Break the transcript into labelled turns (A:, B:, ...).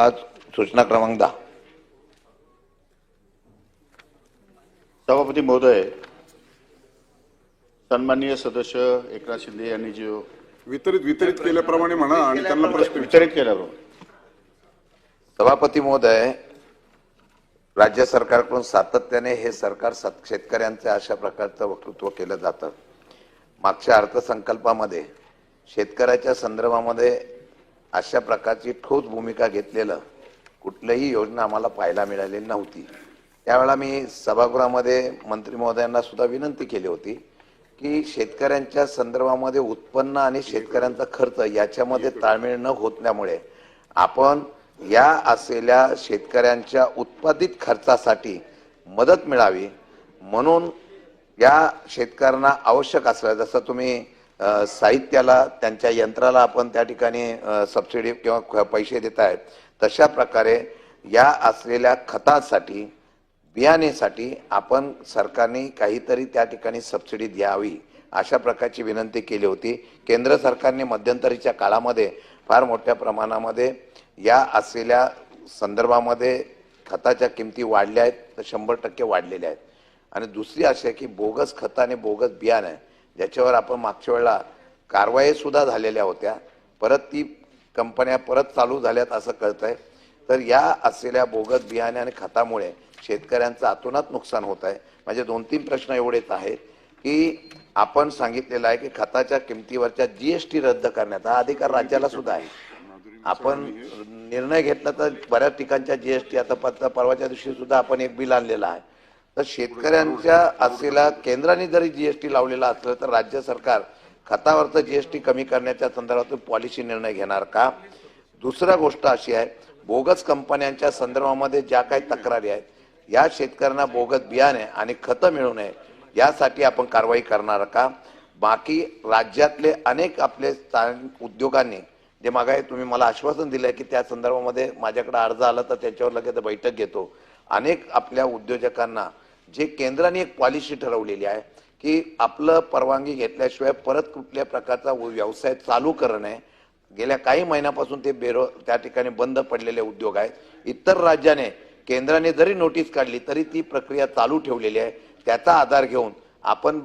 A: पाच सूचना क्रमांक दहा.
B: सभापती महोदय सन्माननीय सदस्य एकनाथ शिंदे यांनी जो
C: वितरित वितरित केल्याप्रमाणे म्हणा आणि त्यांना प्रश्न.
B: वितरित केला
A: सभापती महोदय राज्य सरकारकडून सातत्याने हे सरकार सत- शेतकऱ्यांचं अशा प्रकारचं वक्तृत्व केलं जातं. मागच्या अर्थसंकल्पामध्ये शेतकऱ्याच्या संदर्भामध्ये अशा प्रकारची ठोस भूमिका घेतलेलं कुठलंही योजना आम्हाला पाहायला मिळालेली नव्हती. त्यावेळेला मी सभागृहामध्ये मंत्री महोदयांना सुद्धा विनंती केली होती की शेतकऱ्यांच्या संदर्भामध्ये उत्पन्न आणि शेतकऱ्यांचा खर्च याच्यामध्ये ताळमेळ न होतल्यामुळे आपण या असलेल्या शेतकऱ्यांच्या उत्पादित खर्चासाठी मदत मिळावी म्हणून या शेतकऱ्यांना आवश्यक असलं जसं तुम्ही साहित्याला त्यांच्या यंत्राला आपण त्या ठिकाणी सबसिडी किंवा ख- पैसे देत आहेत तशा प्रकारे या असलेल्या खतासाठी बियाणेसाठी आपण सरकारने काहीतरी त्या ठिकाणी सबसिडी द्यावी अशा प्रकारची विनंती केली होती. केंद्र सरकारने मध्यंतरीच्या काळामध्ये फार मोठ्या प्रमाणामध्ये या असलेल्या संदर्भामध्ये खताच्या किमती वाढल्या आहेत तर शंभर टक्के वाढलेल्या आहेत. आणि दुसरी अशी आहे की बोगस खत आणि बोगस बियाणं ज्याच्यावर आपण मागच्या वेळेला कारवाई सुद्धा झालेल्या होत्या. परत ती कंपन्या परत चालू झाल्यात असं कळत आहे तर या असलेल्या बोगस बियाणे आणि खतामुळे शेतकऱ्यांचं अतोनात नुकसान होत आहे. माझे दोन तीन प्रश्न एवढेच आहेत की आपण सांगितलेलं आहे की खताच्या किमतीवरच्या जी एस टी रद्द करण्याचा हा अधिकार राज्याला सुद्धा आहे. आपण निर्णय घेतला तर बऱ्याच ठिकाणच्या जी एस टी आता परवाच्या दिवशी सुद्धा आपण एक बिल आणलेलं आहे. तर शेतकऱ्यांच्या असलेला केंद्राने जरी जीएसटी लावलेला असलं तर राज्य सरकार खतावरचं जीएसटी कमी करण्याच्या संदर्भात पॉलिसी निर्णय घेणार का? दुसरा गोष्ट अशी आहे बोगस कंपन्यांच्या संदर्भामध्ये ज्या काही तक्रारी आहेत या शेतकऱ्यांना बोगस बियाणे आणि खतं मिळू नये यासाठी आपण कारवाई करणार का? बाकी राज्यातले अनेक आपले उद्योगांनी जे मागाय तुम्ही मला आश्वासन दिलं की त्या संदर्भामध्ये माझ्याकडे अर्ज आला तर त्याच्यावर लगेच बैठक घेतो. अनेक आपल्या उद्योजकांना जे केंद्राने एक पॉलिसी ठरवलेली आहे की आपलं परवानगी घेतल्याशिवाय परत कुठल्या प्रकारचा व्यवसाय चालू करणे गेल्या काही महिन्यापासून ते बेरो त्या ठिकाणी बंद पडलेले उद्योग आहेत. इतर राज्याने केंद्राने जरी नोटीस काढली तरी ती प्रक्रिया चालू ठेवलेली आहे. त्याचा आधार घेऊन आपण